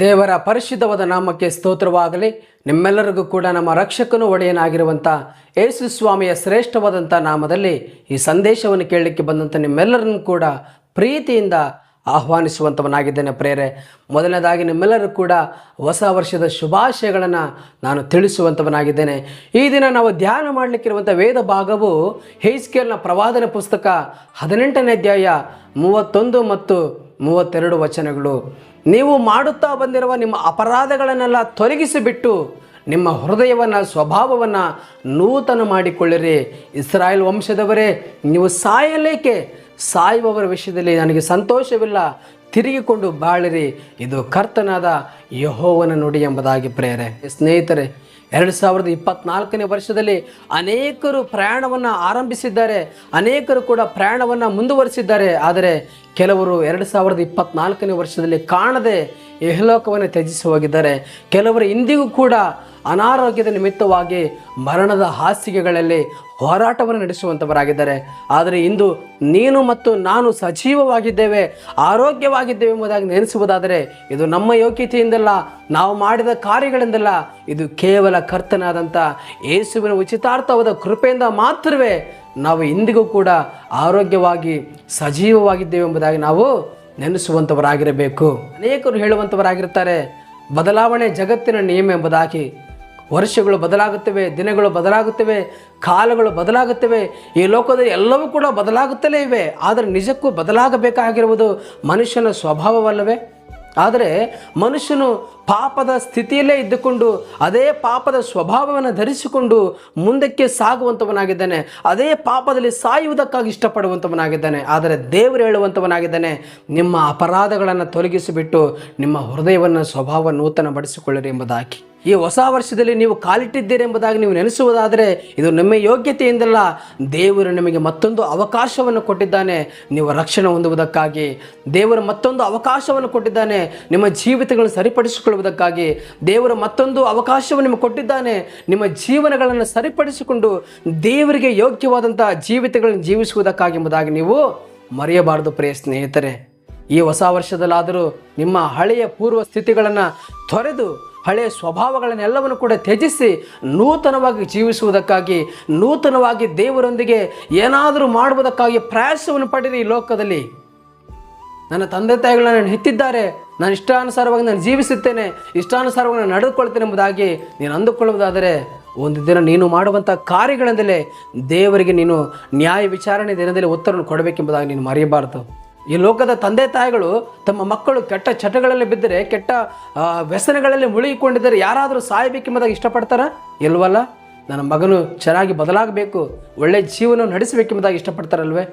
ದೇವರ ಪರಿಶುದ್ಧವಾದ ನಾಮಕ್ಕೆ ಸ್ತೋತ್ರವಾಗಲಿ. ನಿಮ್ಮೆಲ್ಲರಿಗೂ ಕೂಡ ನಮ್ಮ ರಕ್ಷಕನು ಒಡೆಯನಾಗಿರುವಂಥ ಯೇಸು ಸ್ವಾಮಿಯ ಶ್ರೇಷ್ಠವಾದಂಥ ನಾಮದಲ್ಲಿ ಈ ಸಂದೇಶವನ್ನು ಕೇಳಲಿಕ್ಕೆ ಬಂದಂಥ ನಿಮ್ಮೆಲ್ಲರನ್ನು ಕೂಡ ಪ್ರೀತಿಯಿಂದ ಆಹ್ವಾನಿಸುವಂಥವನಾಗಿದ್ದೇನೆ ಪ್ರೇರೆ ಮೊದಲನೇದಾಗಿ ನಿಮ್ಮೆಲ್ಲರೂ ಕೂಡ ಹೊಸ ವರ್ಷದ ಶುಭಾಶಯಗಳನ್ನು ನಾನು ತಿಳಿಸುವಂಥವನಾಗಿದ್ದೇನೆ ಈ ದಿನ ನಾವು ಧ್ಯಾನ ಮಾಡಲಿಕ್ಕಿರುವಂಥ ವೇದ ಭಾಗವು ಹೇಸ್ಕೇಲ್ನ ಪ್ರವಾದನ ಪುಸ್ತಕ ಹದಿನೆಂಟನೇ ಅಧ್ಯಾಯ ಮೂವತ್ತೊಂದು ಮತ್ತು ಮೂವತ್ತೆರಡು ವಚನಗಳು. ನೀವು ಮಾಡುತ್ತಾ ಬಂದಿರುವ ನಿಮ್ಮ ಅಪರಾಧಗಳನ್ನೆಲ್ಲ ತೊಲಗಿಸಿಬಿಟ್ಟು ನಿಮ್ಮ ಹೃದಯವನ್ನು, ಸ್ವಭಾವವನ್ನು ನೂತನ ಮಾಡಿಕೊಳ್ಳಿರಿ. ಇಸ್ರಾಯೇಲ್ ವಂಶದವರೇ, ನೀವು ಸಾಯಲೇಕೆ? ಸಾಯುವವರ ವಿಷಯದಲ್ಲಿ ನನಗೆ ಸಂತೋಷವಿಲ್ಲ. ತಿರುಗಿಕೊಂಡು ಬಾಳಿರಿ. ಇದು ಕರ್ತನಾದ ಯಹೋವನ ನುಡಿ ಎಂಬುದಾಗಿ ಪ್ರೇರೆ ಸ್ನೇಹಿತರೆ ಎರಡು ಸಾವಿರದ ಇಪ್ಪತ್ನಾಲ್ಕನೇ ವರ್ಷದಲ್ಲಿ ಅನೇಕರು ಪ್ರಯಾಣವನ್ನು ಆರಂಭಿಸಿದ್ದಾರೆ. ಅನೇಕರು ಕೂಡ ಪ್ರಯಾಣವನ್ನು ಮುಂದುವರಿಸಿದ್ದಾರೆ. ಆದರೆ ಕೆಲವರು ಎರಡು ಸಾವಿರದ ಇಪ್ಪತ್ನಾಲ್ಕನೇ ವರ್ಷದಲ್ಲಿ ಕಾಣದೆ ಇಹಲೋಕವನ್ನು ತ್ಯಜಿಸಿ ಹೋಗಿದ್ದಾರೆ. ಕೆಲವರು ಇಂದಿಗೂ ಕೂಡ ಅನಾರೋಗ್ಯದ ನಿಮಿತ್ತವಾಗಿ ಮರಣದ ಹಾಸಿಗೆಗಳಲ್ಲಿ ಹೋರಾಟವನ್ನು ನಡೆಸುವಂಥವರಾಗಿದ್ದಾರೆ. ಆದರೆ ಇಂದು ನೀನು ಮತ್ತು ನಾನು ಸಜೀವವಾಗಿದ್ದೇವೆ, ಆರೋಗ್ಯವಾಗಿದ್ದೇವೆ ಎಂಬುದಾಗಿ ನೆನೆಸುವುದಾದರೆ ಇದು ನಮ್ಮ ಯೋಗ್ಯತೆಯಿಂದಲ್ಲ, ನಾವು ಮಾಡಿದ ಕಾರ್ಯಗಳಿಂದಲ್ಲ, ಇದು ಕೇವಲ ಕರ್ತನಾದಂಥ ಯೇಸುವಿನ ಉಚಿತಾರ್ಥವಾದ ಕೃಪೆಯಿಂದ ಮಾತ್ರವೇ ನಾವು ಇಂದಿಗೂ ಕೂಡ ಆರೋಗ್ಯವಾಗಿ ಸಜೀವವಾಗಿದ್ದೇವೆ ಎಂಬುದಾಗಿ ನಾವು ನೆನೆಸುವಂಥವರಾಗಿರಬೇಕು ಅನೇಕರು ಹೇಳುವಂಥವರಾಗಿರ್ತಾರೆ ಬದಲಾವಣೆ ಜಗತ್ತಿನ ನಿಯಮ ಎಂಬುದಾಗಿ. ವರ್ಷಗಳು ಬದಲಾಗುತ್ತವೆ, ದಿನಗಳು ಬದಲಾಗುತ್ತವೆ, ಕಾಲಗಳು ಬದಲಾಗುತ್ತವೆ, ಈ ಲೋಕದಲ್ಲಿ ಎಲ್ಲವೂ ಕೂಡ ಬದಲಾಗುತ್ತಲೇ ಇವೆ. ಆದರೆ ನಿಜಕ್ಕೂ ಬದಲಾಗಬೇಕಾಗಿರುವುದು ಮನುಷ್ಯನ ಸ್ವಭಾವವಲ್ಲವೇ? ಆದರೆ ಮನುಷ್ಯನು ಪಾಪದ ಸ್ಥಿತಿಯಲ್ಲೇ ಇದ್ದುಕೊಂಡು ಅದೇ ಪಾಪದ ಸ್ವಭಾವವನ್ನು ಧರಿಸಿಕೊಂಡು ಮುಂದಕ್ಕೆ ಸಾಗುವಂಥವನಾಗಿದ್ದಾನೆ. ಅದೇ ಪಾಪದಲ್ಲಿ ಸಾಯುವುದಕ್ಕಾಗಿ ಇಷ್ಟಪಡುವಂಥವನಾಗಿದ್ದಾನೆ. ಆದರೆ ದೇವರು ಹೇಳುವಂಥವನಾಗಿದ್ದಾನೆ, ನಿಮ್ಮ ಅಪರಾಧಗಳನ್ನು ತೊಲಗಿಸಿಬಿಟ್ಟು ನಿಮ್ಮ ಹೃದಯವನ್ನು ಸ್ವಭಾವ ನೂತನಪಡಿಸಿಕೊಳ್ಳಿರಿ ಎಂಬುದಾಗಿ. ಈ ಹೊಸ ವರ್ಷದಲ್ಲಿ ನೀವು ಕಾಲಿಟ್ಟಿದ್ದೀರಿ ಎಂಬುದಾಗಿ ನೀವು ನೆನೆಸುವುದಾದರೆ ಇದು ನಿಮ್ಮ ಯೋಗ್ಯತೆಯಿಂದಲ್ಲ. ದೇವರು ನಿಮಗೆ ಮತ್ತೊಂದು ಅವಕಾಶವನ್ನು ಕೊಟ್ಟಿದ್ದಾನೆ. ನೀವು ರಕ್ಷಣೆ ಹೊಂದುವುದಕ್ಕಾಗಿ, ದೇವರು ಮತ್ತೊಂದು ಅವಕಾಶವನ್ನು ಕೊಟ್ಟಿದ್ದಾನೆ. ನಿಮ್ಮ ಜೀವಿತಗಳನ್ನು ಸರಿಪಡಿಸಿಕೊಳ್ಳುವುದಕ್ಕಾಗಿ, ದೇವರು ಮತ್ತೊಂದು ಅವಕಾಶವನ್ನು ನಿಮಗೆ ಕೊಟ್ಟಿದ್ದಾನೆ. ನಿಮ್ಮ ಜೀವನಗಳನ್ನು ಸರಿಪಡಿಸಿಕೊಂಡು ದೇವರಿಗೆ ಯೋಗ್ಯವಾದಂಥ ಜೀವಿತಗಳನ್ನು ಜೀವಿಸುವುದಕ್ಕಾಗಿ ಎಂಬುದಾಗಿ ನೀವು ಮರೆಯಬಾರದು ಪ್ರಿಯ ಸ್ನೇಹಿತರೆ. ಈ ಹೊಸ ವರ್ಷದಲ್ಲಾದರೂ ನಿಮ್ಮ ಹಳೆಯ ಪೂರ್ವ ಸ್ಥಿತಿಗಳನ್ನು ತೊರೆದು ಹಳೆಯ ಸ್ವಭಾವಗಳನ್ನೆಲ್ಲವನ್ನು ಕೂಡ ತ್ಯಜಿಸಿ ನೂತನವಾಗಿ ಜೀವಿಸುವುದಕ್ಕಾಗಿ, ನೂತನವಾಗಿ ದೇವರೊಂದಿಗೆ ಏನಾದರೂ ಮಾಡುವುದಕ್ಕಾಗಿ ಪ್ರಯಾಸವನ್ನು ಪಡೆದಿ ಈ ಲೋಕದಲ್ಲಿ. ನನ್ನ ತಂದೆ ತಾಯಿಗಳನ್ನ ನಾನು ಹೆತ್ತಿದ್ದಾರೆ. ನಾನು ಇಷ್ಟಾನುಸಾರವಾಗಿ ನಾನು ಜೀವಿಸುತ್ತೇನೆ. ಇಷ್ಟಾನುಸಾರವಾಗಿ ನಾನು ನಡೆದುಕೊಳ್ತೇನೆ ಎಂಬುದಾಗಿ ನೀನು ಅಂದುಕೊಳ್ಳುವುದಾದರೆ, ಒಂದು ದಿನ ನೀನು ಮಾಡುವಂಥ ಕಾರ್ಯಗಳಿಂದಲೇ ದೇವರಿಗೆ ನೀನು ನ್ಯಾಯ ವಿಚಾರಣೆ ದಿನದಲ್ಲಿ ಉತ್ತರವನ್ನು ಕೊಡಬೇಕೆಂಬುದಾಗಿ ನೀನು ಮರೆಯಬಾರದು. ಈ ಲೋಕದ ತಂದೆ ತಾಯಿಗಳು ತಮ್ಮ ಮಕ್ಕಳು ಕೆಟ್ಟ ಚಟಗಳಲ್ಲಿ ಬಿದ್ದರೆ, ಕೆಟ್ಟ ವ್ಯಸನಗಳಲ್ಲಿ ಮುಳುಗಿಕೊಂಡಿದ್ದರೆ ಯಾರಾದರೂ ಸಾಯಬೇಕೆಂಬುದಾಗಿ ಇಷ್ಟಪಡ್ತಾರ? ಇಲ್ವಲ್ಲ? ನನ್ನ ಮಗನು ಚೆನ್ನಾಗಿ ಬದಲಾಗಬೇಕು ಒಳ್ಳೆಯ ಜೀವನ ನಡೆಸಬೇಕೆಂಬುದಾಗಿ ಇಷ್ಟಪಡ್ತಾರಲ್ವೇ?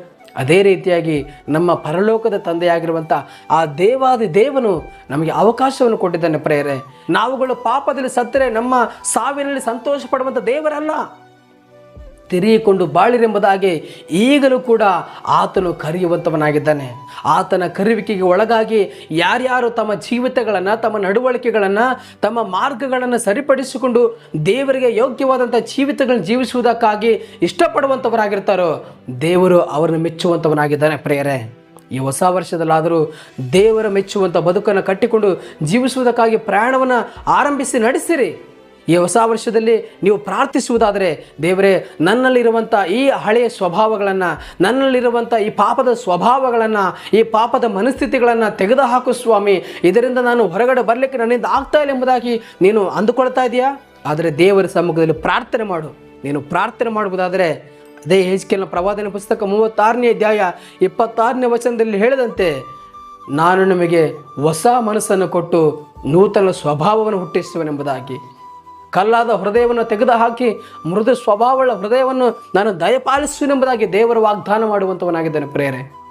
ಅದೇ ರೀತಿಯಾಗಿ ನಮ್ಮ ಪರಲೋಕದ ತಂದೆಯಾಗಿರುವಂಥ ಆ ದೇವಾದಿ ದೇವನು ನಮಗೆ ಅವಕಾಶವನ್ನು ಕೊಟ್ಟಿದ್ದಾನೆ ಪ್ರೇರೆ ನಾವುಗಳು ಪಾಪದಲ್ಲಿ ಸತ್ತರೆ ನಮ್ಮ ಸಾವಿನಲ್ಲಿ ಸಂತೋಷ ಪಡುವಂಥ ದೇವರಲ್ಲ. ತಿರುಗಿಕೊಂಡು ಬಾಳಿರೆಂಬುದಾಗಿ ಈಗಲೂ ಕೂಡ ಆತನು ಕರೆಯುವಂಥವನಾಗಿದ್ದಾನೆ. ಆತನ ಕರೆಯುವಿಕೆಗೆ ಒಳಗಾಗಿ ಯಾರ್ಯಾರು ತಮ್ಮ ಜೀವಿತಗಳನ್ನು, ತಮ್ಮ ನಡವಳಿಕೆಗಳನ್ನು, ತಮ್ಮ ಮಾರ್ಗಗಳನ್ನು ಸರಿಪಡಿಸಿಕೊಂಡು ದೇವರಿಗೆ ಯೋಗ್ಯವಾದಂಥ ಜೀವಿತಗಳನ್ನು ಜೀವಿಸುವುದಕ್ಕಾಗಿ ಇಷ್ಟಪಡುವಂಥವರಾಗಿರ್ತಾರೋ, ದೇವರು ಅವರನ್ನು ಮೆಚ್ಚುವಂಥವನಾಗಿದ್ದಾನೆ ಪ್ರೇಯರೇ. ಈ ಹೊಸ ವರ್ಷದಲ್ಲಾದರೂ ದೇವರ ಮೆಚ್ಚುವಂಥ ಬದುಕನ್ನು ಕಟ್ಟಿಕೊಂಡು ಜೀವಿಸುವುದಕ್ಕಾಗಿ ಪ್ರಯಾಣವನ್ನು ಆರಂಭಿಸಿ ನಡೆಸಿರಿ. ಈ ಹೊಸ ವರ್ಷದಲ್ಲಿ ನೀವು ಪ್ರಾರ್ಥಿಸುವುದಾದರೆ, ದೇವರೇ, ನನ್ನಲ್ಲಿರುವಂಥ ಈ ಹಳೆಯ ಸ್ವಭಾವಗಳನ್ನು, ನನ್ನಲ್ಲಿರುವಂಥ ಈ ಪಾಪದ ಸ್ವಭಾವಗಳನ್ನು, ಈ ಪಾಪದ ಮನಸ್ಥಿತಿಗಳನ್ನು ತೆಗೆದುಹಾಕು ಸ್ವಾಮಿ. ಇದರಿಂದ ನಾನು ಹೊರಗಡೆ ಬರಲಿಕ್ಕೆ ನನ್ನಿಂದ ಆಗ್ತಾ ಇಲ್ಲ ಎಂಬುದಾಗಿ ನೀನು ಅಂದುಕೊಳ್ತಾ ಇದೆಯಾ? ಆದರೆ ದೇವರ ಸಮ್ಮುಖದಲ್ಲಿ ಪ್ರಾರ್ಥನೆ ಮಾಡು. ನೀನು ಪ್ರಾರ್ಥನೆ ಮಾಡುವುದಾದರೆ, ಅದೇ ಹೆಜ್ಕೆಲ್ನ ಪ್ರವಾದನ ಪುಸ್ತಕ ಮೂವತ್ತಾರನೇ ಅಧ್ಯಾಯ ಇಪ್ಪತ್ತಾರನೇ ವಚನದಲ್ಲಿ ಹೇಳಿದಂತೆ, ನಾನು ನಿಮಗೆ ಹೊಸ ಮನಸ್ಸನ್ನು ಕೊಟ್ಟು ನೂತನ ಸ್ವಭಾವವನ್ನು ಹುಟ್ಟಿಸುವನೆಂಬುದಾಗಿ. ಕಲ್ಲಾದ ಹೃದಯವನ್ನು ತೆಗೆದುಹಾಕಿ ಮೃದು ಸ್ವಭಾವಗಳ ಹೃದಯವನ್ನು ನಾನು ದಯಪಾಲಿಸುವೆನೆಂಬುದಾಗಿ ದೇವರು ವಾಗ್ದಾನ ಮಾಡುವಂಥವನಾಗಿದ್ದಾನೆ ಪ್ರೇರೆ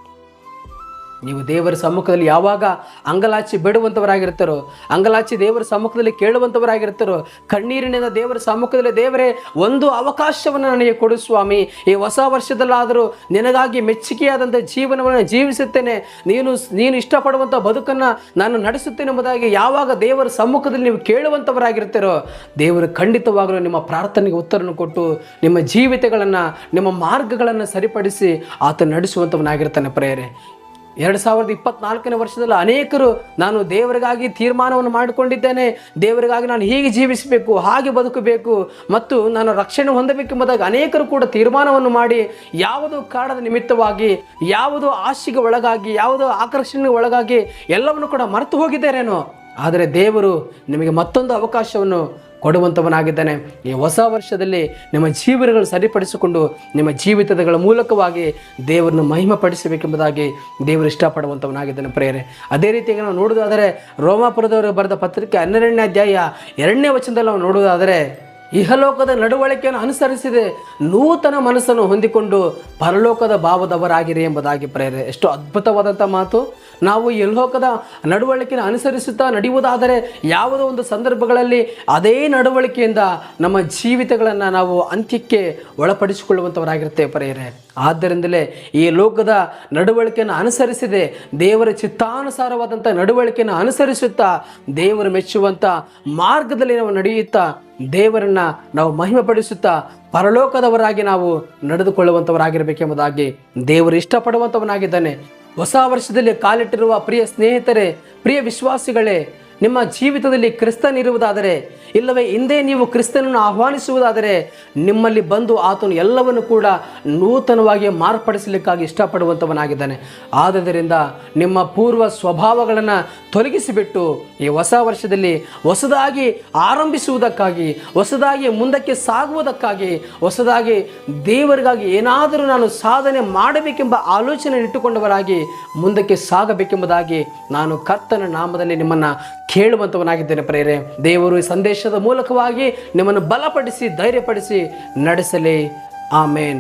ನೀವು ದೇವರ ಸಮ್ಮುಖದಲ್ಲಿ ಯಾವಾಗ ಅಂಗಲಾಚಿ ಬಿಡುವಂಥವರಾಗಿರ್ತಾರೋ ಅಂಗಲಾಚಿ ದೇವರ ಸಮ್ಮುಖದಲ್ಲಿ ಕೇಳುವಂಥವರಾಗಿರ್ತಾರೋ ಕಣ್ಣೀರಿನಿಂದ ದೇವರ ಸಮ್ಮುಖದಲ್ಲಿ ದೇವರೇ, ಒಂದು ಅವಕಾಶವನ್ನು ನನಗೆ ಕೊಡು ಸ್ವಾಮಿ. ಈ ಹೊಸ ವರ್ಷದಲ್ಲಾದರೂ ನಿನಗಾಗಿ ಮೆಚ್ಚುಗೆಯಾದಂಥ ಜೀವನವನ್ನು ಜೀವಿಸುತ್ತೇನೆ. ನೀನು ನೀನು ಇಷ್ಟಪಡುವಂಥ ಬದುಕನ್ನು ನಾನು ನಡೆಸುತ್ತೇನೆ ಎಂಬುದಾಗಿ ಯಾವಾಗ ದೇವರ ಸಮ್ಮುಖದಲ್ಲಿ ನೀವು ಕೇಳುವಂಥವರಾಗಿರ್ತೀರೋ ದೇವರು ಖಂಡಿತವಾಗಲೂ ನಿಮ್ಮ ಪ್ರಾರ್ಥನೆಗೆ ಉತ್ತರವನ್ನು ಕೊಟ್ಟು ನಿಮ್ಮ ಜೀವಿತಗಳನ್ನು, ನಿಮ್ಮ ಮಾರ್ಗಗಳನ್ನು ಸರಿಪಡಿಸಿ ಆತ ನಡೆಸುವಂಥವನಾಗಿರ್ತಾನೆ ಪ್ರೇಯರೆ. ಎರಡು ಸಾವಿರದ ಇಪ್ಪತ್ನಾಲ್ಕನೇ ವರ್ಷದಲ್ಲಿ ಅನೇಕರು ನಾನು ದೇವರಿಗಾಗಿ ತೀರ್ಮಾನವನ್ನು ಮಾಡಿಕೊಂಡಿದ್ದೇನೆ. ದೇವರಿಗಾಗಿ ನಾನು ಹೀಗೆ ಜೀವಿಸಬೇಕು, ಹಾಗೆ ಬದುಕಬೇಕು ಮತ್ತು ನಾನು ರಕ್ಷಣೆ ಹೊಂದಬೇಕೆಂಬುದಾಗಿ ಅನೇಕರು ಕೂಡ ತೀರ್ಮಾನವನ್ನು ಮಾಡಿ ಯಾವುದು ಕಾರಣದ ನಿಮಿತ್ತವಾಗಿ, ಯಾವುದು ಆಶೆಗೆ ಒಳಗಾಗಿ, ಯಾವುದೋ ಆಕರ್ಷಣೆಗೆ ಒಳಗಾಗಿ ಎಲ್ಲವನ್ನು ಕೂಡ ಮರೆತು ಹೋಗಿದ್ದೇನೇನೋ. ಆದರೆ ದೇವರು ನಿಮಗೆ ಮತ್ತೊಂದು ಅವಕಾಶವನ್ನು ಕೊಡುವಂಥವನಾಗಿದ್ದಾನೆ ಈ ಹೊಸ ವರ್ಷದಲ್ಲಿ ನಿಮ್ಮ ಜೀವನಗಳು ಸರಿಪಡಿಸಿಕೊಂಡು ನಿಮ್ಮ ಜೀವಿತಗಳ ಮೂಲಕವಾಗಿ ದೇವರನ್ನು ಮಹಿಮಪಡಿಸಬೇಕೆಂಬುದಾಗಿ ದೇವರು ಇಷ್ಟಪಡುವಂಥವನಾಗಿದ್ದಾನೆ ಪ್ರೇರೆ ಅದೇ ರೀತಿಯಾಗಿ ನಾವು ನೋಡೋದಾದರೆ ರೋಮಾಪುರದವರು ಬರೆದ ಪತ್ರಿಕೆ ಹನ್ನೆರಡನೇ ಅಧ್ಯಾಯ ಎರಡನೇ ವಚನದಲ್ಲಿ ನಾವು ನೋಡುವುದಾದರೆ ಇಹಲೋಕದ ನಡವಳಿಕೆಯನ್ನು ಅನುಸರಿಸಿದೆ. ನೂತನ ಮನಸ್ಸನ್ನು ಹೊಂದಿಕೊಂಡು ಪರಲೋಕದ ಭಾವದವರಾಗಿರಿ ಎಂಬುದಾಗಿ ಪ್ರೇರೆ ಎಷ್ಟು ಅದ್ಭುತವಾದಂಥ ಮಾತು. ನಾವು ಎಲ್ಲೋಕದ ಲೋಕದ ನಡವಳಿಕೆಯನ್ನು ಅನುಸರಿಸುತ್ತಾ ನಡೆಯುವುದಾದರೆ ಯಾವುದೋ ಒಂದು ಸಂದರ್ಭಗಳಲ್ಲಿ ಅದೇ ನಡವಳಿಕೆಯಿಂದ ನಮ್ಮ ಜೀವಿತಗಳನ್ನು ನಾವು ಅಂತ್ಯಕ್ಕೆ ಒಳಪಡಿಸಿಕೊಳ್ಳುವಂಥವರಾಗಿರ್ತೇವೆ ಪ್ರೇರೆ ಆದ್ದರಿಂದಲೇ ಈ ಲೋಕದ ನಡವಳಿಕೆಯನ್ನು ಅನುಸರಿಸಿದೆ. ದೇವರ ಚಿತ್ತಾನುಸಾರವಾದಂಥ ನಡವಳಿಕೆಯನ್ನು ಅನುಸರಿಸುತ್ತಾ, ದೇವರು ಮೆಚ್ಚುವಂಥ ಮಾರ್ಗದಲ್ಲಿ ನಾವು ನಡೆಯುತ್ತಾ, ದೇವರನ್ನು ನಾವು ಮಹಿಮೆಪಡಿಸುತ್ತಾ, ಪರಲೋಕದವರಾಗಿ ನಾವು ನಡೆದುಕೊಳ್ಳುವಂಥವರಾಗಿರಬೇಕೆಂಬುದಾಗಿ ದೇವರು ಇಷ್ಟಪಡುವಂಥವನಾಗಿದ್ದಾನೆ. ಹೊಸ ವರ್ಷದಲ್ಲಿ ಕಾಲಿಟ್ಟಿರುವ ಪ್ರಿಯ ಸ್ನೇಹಿತರೆ, ಪ್ರಿಯ ವಿಶ್ವಾಸಿಗಳೇ ನಿಮ್ಮ ಜೀವಿತದಲ್ಲಿ ಕ್ರಿಸ್ತನಿರುವುದಾದರೆ, ಇಲ್ಲವೇ ಹಿಂದೆ ನೀವು ಕ್ರಿಸ್ತನನ್ನು ಆಹ್ವಾನಿಸುವುದಾದರೆ, ನಿಮ್ಮಲ್ಲಿ ಬಂದು ಆತನು ಎಲ್ಲವನ್ನು ಕೂಡ ನೂತನವಾಗಿ ಮಾರ್ಪಡಿಸಲಿಕ್ಕಾಗಿ ಇಷ್ಟಪಡುವಂಥವನಾಗಿದ್ದಾನೆ. ಆದ್ದರಿಂದ ನಿಮ್ಮ ಪೂರ್ವ ಸ್ವಭಾವಗಳನ್ನು ತೊಲಗಿಸಿಬಿಟ್ಟು ಈ ಹೊಸ ವರ್ಷದಲ್ಲಿ ಹೊಸದಾಗಿ ಆರಂಭಿಸುವುದಕ್ಕಾಗಿ, ಹೊಸದಾಗಿ ಮುಂದಕ್ಕೆ ಸಾಗುವುದಕ್ಕಾಗಿ, ಹೊಸದಾಗಿ ದೇವರಿಗಾಗಿ ಏನಾದರೂ ನಾನು ಸಾಧನೆ ಮಾಡಬೇಕೆಂಬ ಆಲೋಚನೆ ಇಟ್ಟುಕೊಂಡವರಾಗಿ ಮುಂದಕ್ಕೆ ಸಾಗಬೇಕೆಂಬುದಾಗಿ ನಾನು ಕರ್ತನ ನಾಮದಲ್ಲಿ ನಿಮ್ಮನ್ನು ಕೇಳುವಂಥವನಾಗಿದ್ದೇನೆ ಪ್ರೇರೆ ದೇವರು ಈ ಸಂದೇಶದ ಮೂಲಕವಾಗಿ ನಿಮ್ಮನ್ನು ಬಲಪಡಿಸಿ ಧೈರ್ಯಪಡಿಸಿ ನಡೆಸಲಿ. ಆಮೇನ್.